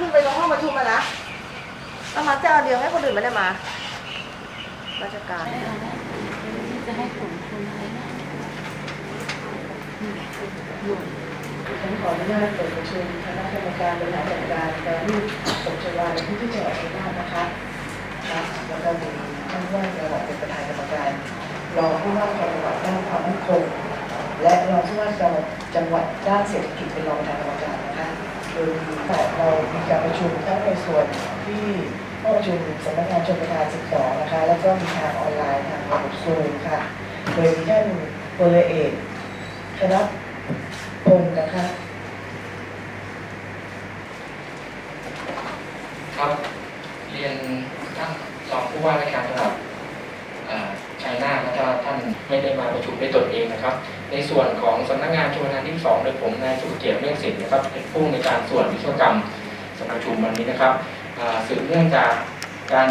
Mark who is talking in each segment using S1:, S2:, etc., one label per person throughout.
S1: ขึ้นไปตรงห้องประชุมอะนะแล้วมาเจ้าเดียวให้คนอื่นไม่ได้มา ราชการ
S2: จะให้ผลคุณอะไรนะอยู่
S3: ฉันขออนุญาตเปิดประชุมคณะกรรมการบริหารจัดการการรูปตกชวาในพื้นที่จังหวัดชัยนาทนะคะครับแล้วก็มีท่านผู้ว่าจังหวัดเป็นประธานกรรมการรองผู้ว่าการจังหวัดด้านความมั่นคงและรองผู้ว่าจังหวัดจังหวัดด้านเศรษฐกิจเป็นรองประธานกรรมการนะคะ โดยมีเรามีการประชุมทั้งในส่วนที่ห้องประชุมสำนักงานชลประทาน 12 นะคะ แล้วก็มีทางออนไลน์ทางระบบซูมค่ะ โดยมีท่านพลเอกคณะพงศ์นะคะ
S4: ครับ เรียนท่านรองผู้ว่าราชการจังหวัดเอ่อชัยนาทแล้วก็ท่าน ไม่ได้มาประชุมด้วยตนเองนะครับ ในส่วนของสำนักงานชมรานที่สองโดยผมนายสุเกียรติเมฆสิทธิ์นะครับเป็นผู้ในการส่วนวิศวกรรมสำนักชุมวันนี้นะครับสืบเนื่องจากการ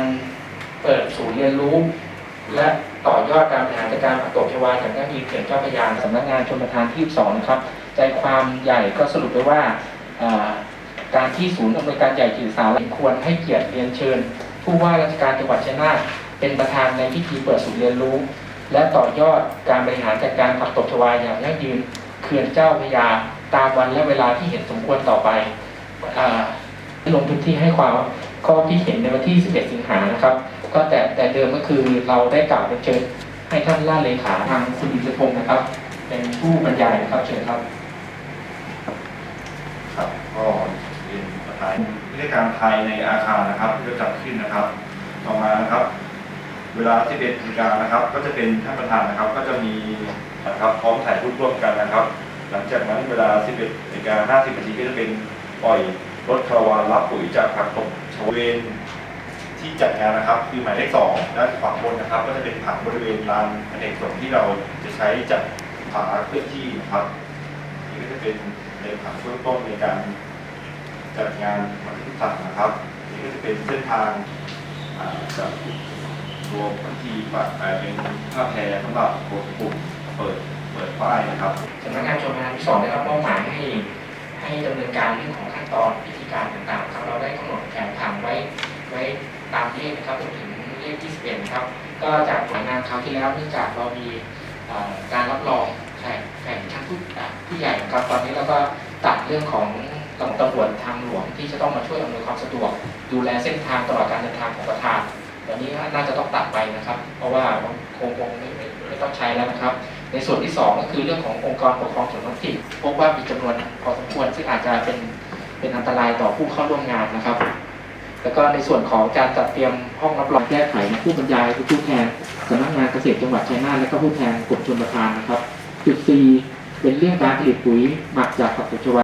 S4: เปิดศูนย์เรียนรู้ และต่อยอดการบริหารจัดการผักตบชวาจากนักยืนเขื่อนเจ้าพยานสำนักงานชมประทานที่สองนะครับ ใจความใหญ่ก็สรุปไว้ว่าการที่ศูนย์อำนวยการใหญ่จิตสารควรให้เกียรติเรียนเชิญ ผู้ว่าราชการจังหวัดชัยนาทเป็นประธานในพิธีเปิดศูนย์เรียนรู้ และต่อยอดการบริหารจัดการผักตบชวาอย่างยั่งยืนเขื่อนเจ้าพยาตามวันและเวลาที่เห็นสมควรต่อไปอลงพื้นที่ให้ความข้อที่เห็นในวันที่ 11 สิงหานะครับ ก็แต่แต่เดิมก็คือเราได้กล่าวเป็นเชิญให้ท่านล่าเลขาทางคุณอินทรพงศ์นะครับ เป็นผู้บรรยายนะครับเชิญครับ
S5: ครับก็เรียนประธานวิทยการภายในอาคารนะครับที่จะจัดขึ้นนะครับ ต่อมานะครับ เวลา11นาฬิกานะครับ ก็จะเป็นท่านประธานนะครับ ก็จะมีนะครับพร้อมถ่ายรูปร่วมกันนะครับ หลังจากนั้นเวลา 11นาฬิกา50นาทีก็จะเป็นปล่อยรถคาราวานรับปุ๋ยจากผักตบชเวนที่จัดงานนะครับ คือหมายเลขสองด้านขวาบนนะครับ ก็จะเป็นผังบริเวณลานอเนกประสงค์ที่เราจะใช้จัดผาเคลื่อนที่นะครับนี่ก็จะเป็นในผังเบื้องต้นในการจัดงานวันที่สามนะครับนี่ก็จะเป็นเส้นทางจาก รวมพิธีปัดอ่เป็นผ้าแพรสำหรับกดปุ่มเปิดเปิดป้ายนะครับ
S4: สำนักงานชมรานที่สองได้รับมอบหมายให้ให้ดำเนินการเรื่องของขั้นตอนพิธีการต่างๆครับเราได้กำหนดแผนผังไว้ไว้ตามเลขนะครับจนถึงเลข21ครับ ก็จากผลงานคราวที่แล้วเนื่องจากเรามีการรับรองแขกแขกชั้นผู้ผู้ใหญ่ครับตอนนี้เราก็ตัดเรื่องของตำตำรวจทางหลวงที่จะต้องมาช่วยอำนวยความสะดวก ดูแลเส้นทางตลอดการเดินทางของประธาน นี้น่าจะต้องตัดไปนะครับ เพราะว่าคงคงไม่ไม่ต้องใช้แล้วนะครับ ในส่วนที่ 2 ก็คือเรื่องขององค์กรปกครองส่วนท้องถิ่นพบว่ามีจำนวนพอสมควรซึ่งอาจจะเป็นเป็นอันตรายต่อผู้เข้าร่วมงานนะครับ แล้วก็ในส่วนของการจัดเตรียมห้องรับรองแก้ไขผู้บรรยายคือผู้แทนสำนักงานเกษตรจังหวัดชัยนาทและก็ผู้แทนกรมชลประทานนะครับ จุด 4 เป็นเรื่องการผลิตปุ๋ยหมักจากผักตบชวา